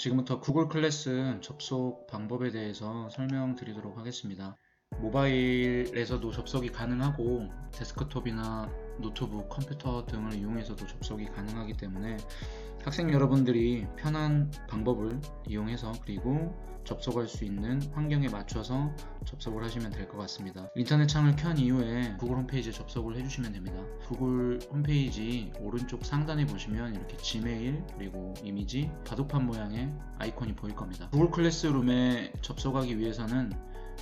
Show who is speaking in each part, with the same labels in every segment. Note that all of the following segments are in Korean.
Speaker 1: 지금부터 구글 클래스 접속 방법에 대해서 설명드리도록 하겠습니다. 모바일에서도 접속이 가능하고 데스크톱이나 노트북, 컴퓨터 등을 이용해서도 접속이 가능하기 때문에 학생 여러분들이 편한 방법을 이용해서 그리고 접속할 수 있는 환경에 맞춰서 접속을 하시면 될 것 같습니다. 인터넷 창을 켠 이후에 구글 홈페이지에 접속을 해주시면 됩니다. 구글 홈페이지 오른쪽 상단에 보시면 이렇게 지메일 그리고 이미지 바둑판 모양의 아이콘이 보일 겁니다. 구글 클래스룸에 접속하기 위해서는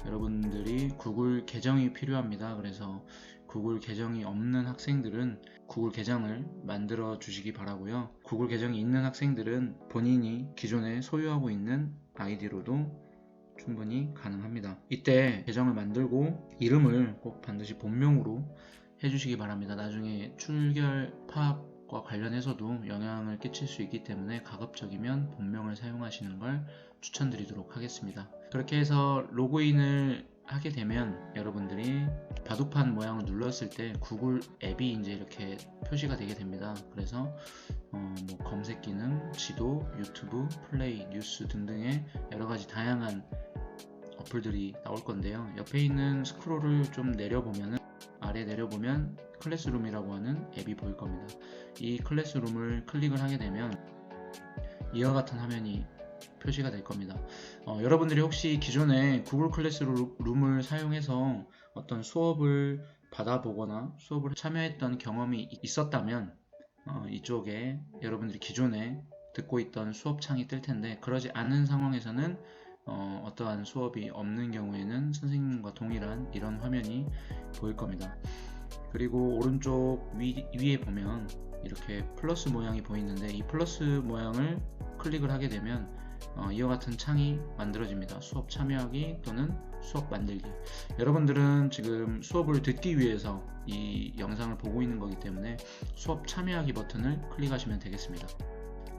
Speaker 1: 여러분들이 구글 계정이 필요합니다. 그래서 구글 계정이 없는 학생들은 구글 계정을 만들어 주시기 바라고요. 구글 계정이 있는 학생들은 본인이 기존에 소유하고 있는 아이디로도 충분히 가능합니다. 이때 계정을 만들고 이름을 꼭 반드시 본명으로 해주시기 바랍니다. 나중에 출결 파악과 관련해서도 영향을 끼칠 수 있기 때문에 가급적이면 본명을 사용하시는 걸 추천드리도록 하겠습니다. 그렇게 해서 로그인을 하게 되면 여러분들이 바둑판 모양을 눌렀을 때 구글 앱이 이제 이렇게 표시가 되게 됩니다. 그래서 어, 뭐 검색 기능, 지도, 유튜브, 플레이, 뉴스 등등의 여러 가지 다양한 어플들이 나올 건데요. 옆에 있는 스크롤을 좀 내려보면 아래 내려보면 클래스룸이라고 하는 앱이 보일 겁니다. 이 클래스룸을 클릭을 하게 되면 이와 같은 화면이 표시가 될 겁니다. 어, 여러분들이 혹시 기존에 구글 클래스룸을 사용해서 어떤 수업을 받아보거나 수업을 참여했던 경험이 있었다면 어, 이쪽에 여러분들이 기존에 듣고 있던 수업 창이 뜰 텐데 그러지 않은 상황에서는 어, 떠한 수업이 없는 경우에는 선생님과 동일한 이런 화면이 보일 겁니다. 그리고 오른쪽 위, 위에 보면 이렇게 플러스 모양이 보이는데 이 플러스 모양을 클릭을 하게 되면 어, 이와 같은 창이 만들어집니다. 수업 참여하기 또는 수업 만들기. 여러분들은 지금 수업을 듣기 위해서 이 영상을 보고 있는 거기 때문에 수업 참여하기 버튼을 클릭하시면 되겠습니다.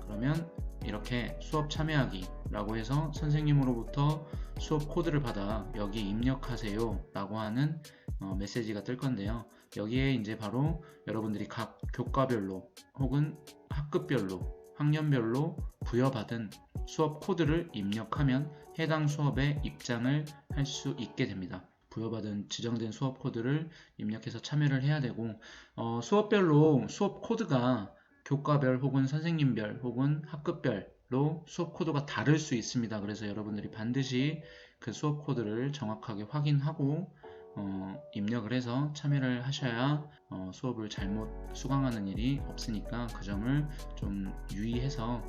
Speaker 1: 그러면 이렇게 수업 참여하기라고 해서 선생님으로부터 수업 코드를 받아 여기 입력하세요 라고 하는 어, 메시지가 뜰 건데요. 여기에 이제 바로 여러분들이 각 교과별로 혹은 학급별로 학년별로 부여받은 수업 코드를 입력하면 해당 수업에 입장을 할 수 있게 됩니다. 부여받은 지정된 수업 코드를 입력해서 참여를 해야 되고 어, 수업별로 수업 코드가 교과별 혹은 선생님별 혹은 학급별로 수업 코드가 다를 수 있습니다. 그래서 여러분들이 반드시 그 수업 코드를 정확하게 확인하고 어, 입력을 해서 참여를 하셔야 어, 수업을 잘못 수강하는 일이 없으니까 그 점을 좀 유의해서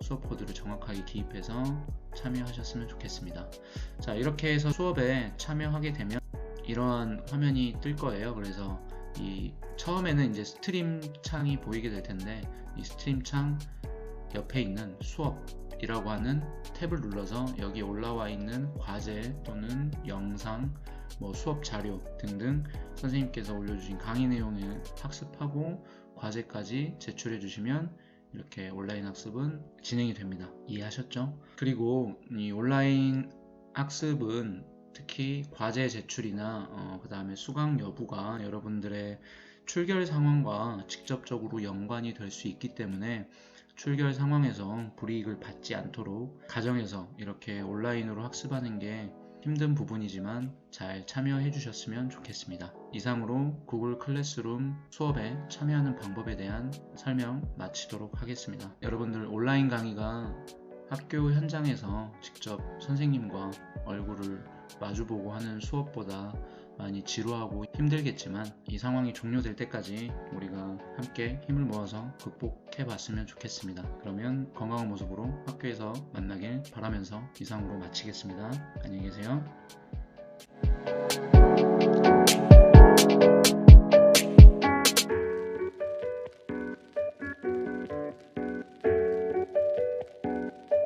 Speaker 1: 수업 코드를 정확하게 기입해서 참여하셨으면 좋겠습니다. 자, 이렇게 해서 수업에 참여하게 되면 이러한 화면이 뜰 거예요. 그래서 이 처음에는 이제 스트림 창이 보이게 될 텐데 이 스트림 창 옆에 있는 수업이라고 하는 탭을 눌러서 여기 올라와 있는 과제 또는 영상, 뭐 수업 자료 등등 선생님께서 올려주신 강의 내용을 학습하고 과제까지 제출해 주시면 이렇게 온라인 학습은 진행이 됩니다. 이해하셨죠? 그리고 이 온라인 학습은 특히 과제 제출이나 어, 그 다음에 수강 여부가 여러분들의 출결 상황과 직접적으로 연관이 될 수 있기 때문에 출결 상황에서 불이익을 받지 않도록 가정에서 이렇게 온라인으로 학습하는 게 힘든 부분이지만 잘 참여해 주셨으면 좋겠습니다. 이상으로 구글 클래스룸 수업에 참여하는 방법에 대한 설명 마치도록 하겠습니다. 여러분들 온라인 강의가 학교 현장에서 직접 선생님과 얼굴을 마주보고 하는 수업보다 많이 지루하고 힘들겠지만 이 상황이 종료될 때까지 우리가 함께 힘을 모아서 극복해 봤으면 좋겠습니다. 그러면 건강한 모습으로 학교에서 만나길 바라면서 이상으로 마치겠습니다. 안녕히 계세요.